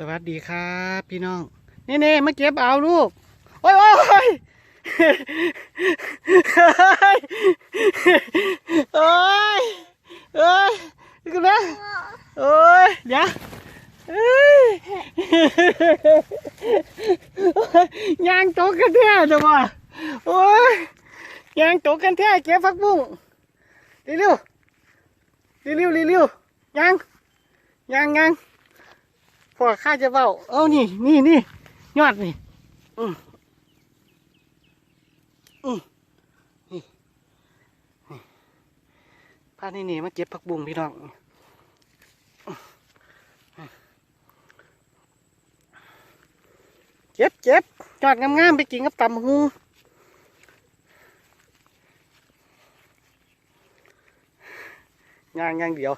สวัสดีครับพี่น้องนี่เน่มาเก็บเอาลูก โอ้ยโอ้ยโอ้ยโอ้ยโอ้ยกันะโอ้ยเดี๋ยวเอ้ยยางตกกันแท้เดี๋ยวมาโอ้ยยางตกกันแท้เก็บผักบุ้งเร็วๆเร็วเร็วๆยังยังยัง พอข้าจะเบ้าเอานี่นี่นี่ยอดนี่อืมอืมนี่นี่พานี่นี่มาเก็บผักบุ้งพี่น้องเจ็บเจ็บยอดงามๆไปกินกับตำหูย่างย่างเดียว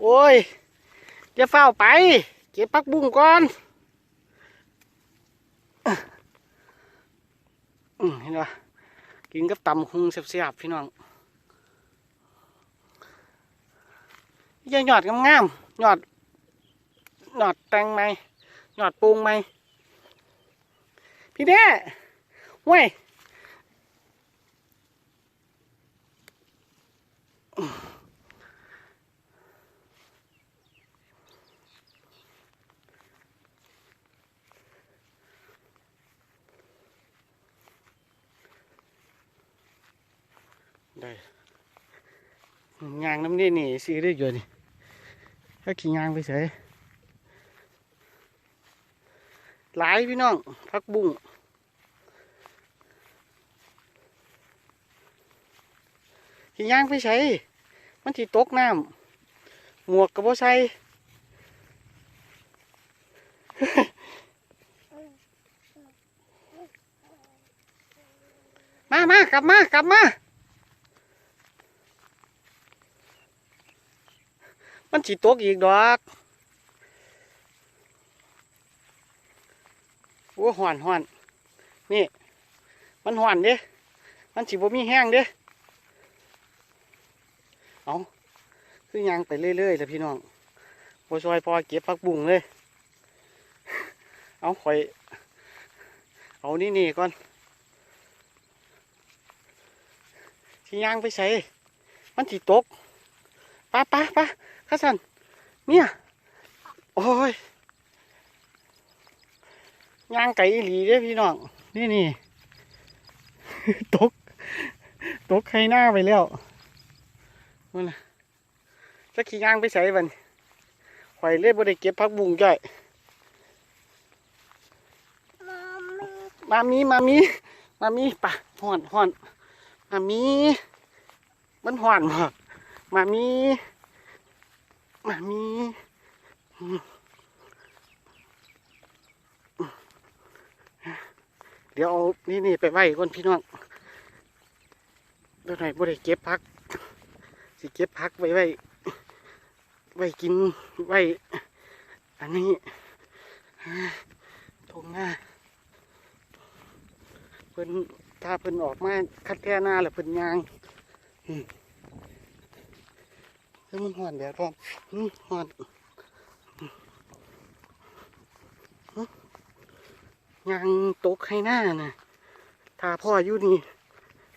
โอ้ย จะเฝ้าไป เก็บปักบุ้งก่อนอืมเห็นปะกินกับตำหุงเสียบๆพี่น้องย่าหยอดงามๆหยอดหยอดแตงไหมหยอดปูงไหมพี่เด้เว้ย ได้ยางน้ำนี่นี่ซื้อได้อยู่นี่ถ้าขี่ยางไปเฉยหลายพี่น้องพักบุ้งขี่ยางไปใช้มันที่ตกน้ำหมวกกับบ่ใส่มามากลับมากลับมา มันสิตกอีกดอกโอ้ห่อนห่อนนี่ มันห่อนเด้ มันสิบ่มีแห้งเด้ เอาคือยางไปเรื่อยๆเลยพี่น้องโอซอยพอเก็บผักบุ้งเลย เอาข่อย เอานี่นี่ก่อนที่ยางไปใส่มันสิตก ป้าป้าป้าข้าสันเนี่ย โอ้ยยางไก่อีหลีเด้อพี่น้อง นี่นี่ตก ตกไข่หน้าไปแล้วมันน่ะจะขี่ยางไปใส่บัดนข่อยเล่บ่ได้เก็บผักบุ้งจ้อยมามีมามีมามีป่ะห่อนห่อนมามีมันห่อนบ่มามี มามีอืมเดี๋ยวเอานี่นี่ไปไว้ก่อนพี่น้องเดี๋ยวหน่อยบ่ได้เก็บพัก สิเก็บพักไว้ไว้ไว้กินไว้ อันนี้ทงหน้าเพิ่นถ้าเพิ่นออกมาคัดแท่หน้าแล้วเพิ่นยางอืม เฮ้ยมันห่อนแดดพร้อมอืมห่อนอืมอืมยางตกให้หน้าน่ะถ้าพ่ออยู่นี่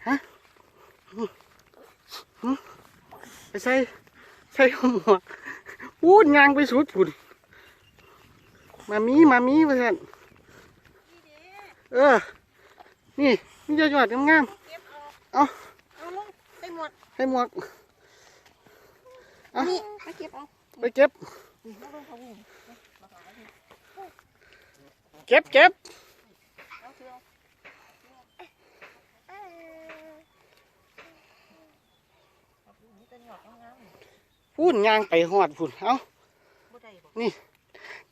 ฮะอืมอืมไปใส่ใส่หมวกพูดยางไปสุดพุ่นมามีมามีว่าซั่นเออ นี่มีจะหยอดงามเก็บๆเอาเอาเอาลงใส่หมวดให้หมวก เอานี่มาเก็บเอาไปเก็บนี่เอาลงเขาบุ้งเก็บเก็บเอาเสือเอาเอาบุ้งนี่เป็นหยอดงามพูนยางไปหอดพูนเอาๆบ่ได้บ่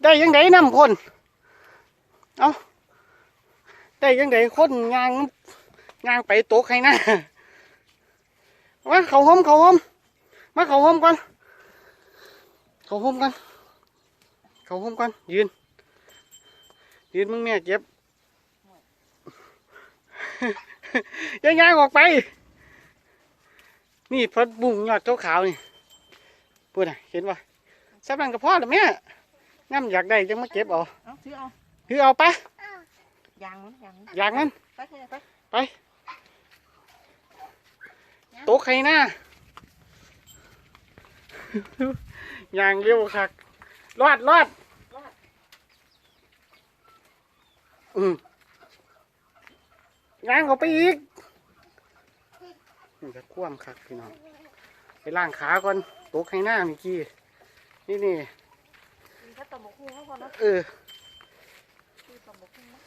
ได้ยังไงนำคนเอาได้ยังไงคนยางยางไปโต๊ะใครนะมาเขาห้มเขาห้มมาเขาห้มก่อน เขาห้มก่อนเขาห้มก่อนยืน ยืนมึงแม่เก็บ ยังยางออกไป นี่พัดบุ้งยอดขาวๆนี่พูดน่ะเห็นปะสับนังกับพ่อหรือแม่พน้ำอยากได้จังมาเก็บเอาเอาถือเอาคือเอาปะยางมันยางมันอย่างนั้นไปเลยไปไปโต๊ะใครหน้าอ ย่างเร็วคักรอดรอดอืมย่างเขาไปอีกนี่จะคว่ำคักพี่น้องไปล่างขาก่อนโต๊ะใครหน้าเมื่อกี้นี่นี่มีแค่ตะหมกหุ้งแล้วพอนะเออมีตะหมกหุ้งนะ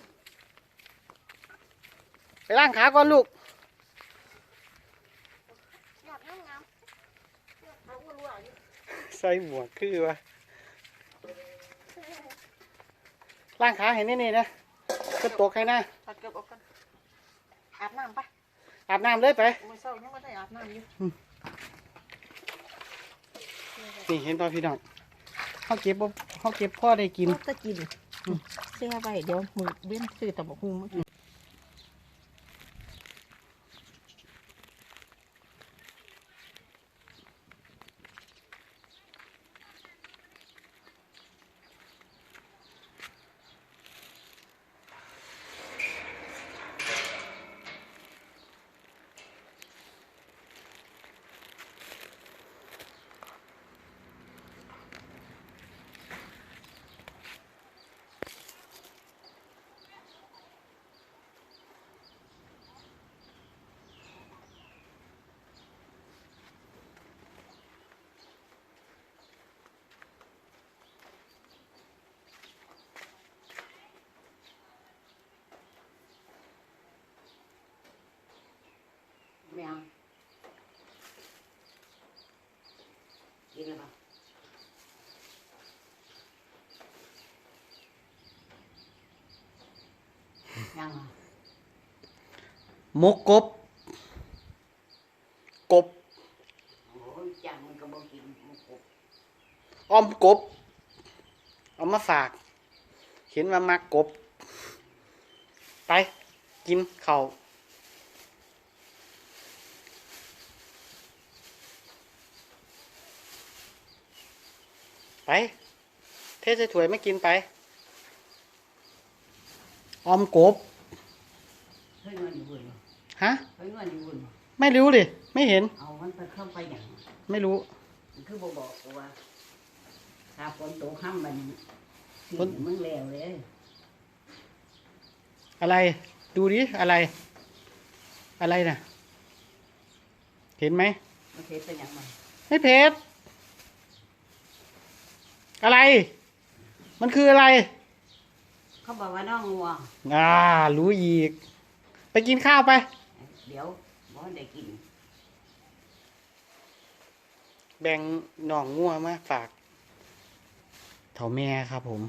ไปล่างขาก่อนลูก อยากงามเอาอ้วนๆอยู่ ใส่หมวกคือวะล่างขาเห็นนี่นี่นะก็โต๊ะใครหน้าตัดเกือบออกกันอาบน้ำปะอาบน้ำเลยไปมื้อเช้ายังไม่ได้อาบน้ำอยู่นี่เห็นป่ะพี่น้องเขาเก็บบ่เขาเก็บพ่อได้กินตะกินเสียไว้เดี๋ยวมือเว้นซื้อตะหมกหุ้งมากิน ไม่เอากินแล้วปะยังอะมกกบ กบ โอ้ยจังมันก็บอกกินมันกบอ้อมกบ เอามาฝาก เห็นว่ามักกบ ไป กินข้าว ไป เทใส่ถ้วยไม่กินไป ออมกบเฮ้ยเงินอยู่บนบ่ฮะเฮ้ยเงินอยู่บนบ่ไม่รู้ดิ ไม่เห็น เอามันไปเข้าไปอย่างไม่รู้มันคือบอกบอกกูว่าถ้าฝนตกห้ามมันฝนมึงแล้วเลย อะไร ดูดิ อะไร อะไรน่ะเห็นไหมมันเทเป็นอย่างไรไม่เพชร อะไร มันคืออะไร เขาบอกว่าน้องงัว อ่า รู้อีก ไปกินข้าวไป เดี๋ยวบ่ได้กิน แบ่งหน่องงัวมาฝากเถ่าแม่ครับผม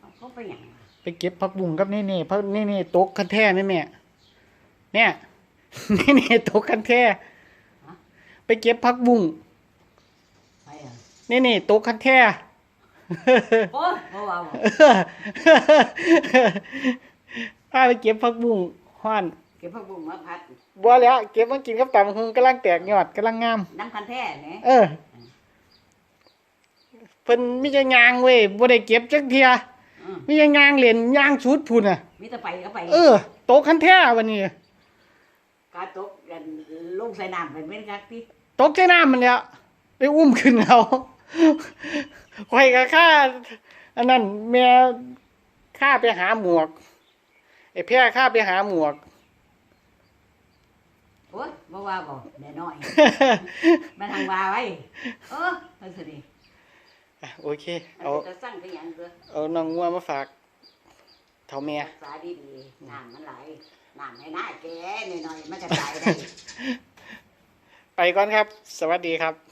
เอาเขาไปอย่างไรไปเก็บผักบุ้งกับนี่นี่พักนี่นี่โต๊ะคันแท่นี่แม่เนี่ยนี่นี่โต๊ะคันแท่ไปเก็บผักบุ้งไปอะ นี่นี่โต๊ะคันแท่โอ้ยบ่ว่าบ่พาไปเก็บผักบุ้งฮ้อนเก็บผักบุ้งมาพัด บัวแล้วเก็บมากินกับตำหุงกำลังแตกยอดกำลังงาม น้ำคันแท้เนี่ยเออเพิ่นมีแต่ยางเว้ยบ่ได้เก็บจักเทียอืมมีแต่ยางเหรียญยางชุดพุ่นน่ะ มีแต่ไปก็ไปเออโตะคันแท้วันนี้ การตกกันลงใส่น้ำไปเป็นกักที่ตกใจน้ำมันแล้วได้อุ้มขึ้นเอา ข่อยก็ค่าอันนั้นแม่ค่าไปหาหมวกไอ้แพ้ค่าไปหาหมวก โอ้ยบ่ว่าบ่แน่น้อยมาทางว่าไว้เออเอาสิดิอะโอเคมันเอาจะสั่งไปหยังเด้อเอาน้องงัวมาฝากเท่าแม่ รักษาดีๆน้ำมันไหลน้ำให้หน้าแกหน่อยๆมันจะตายได้ ไปก่อนครับ สวัสดีครับ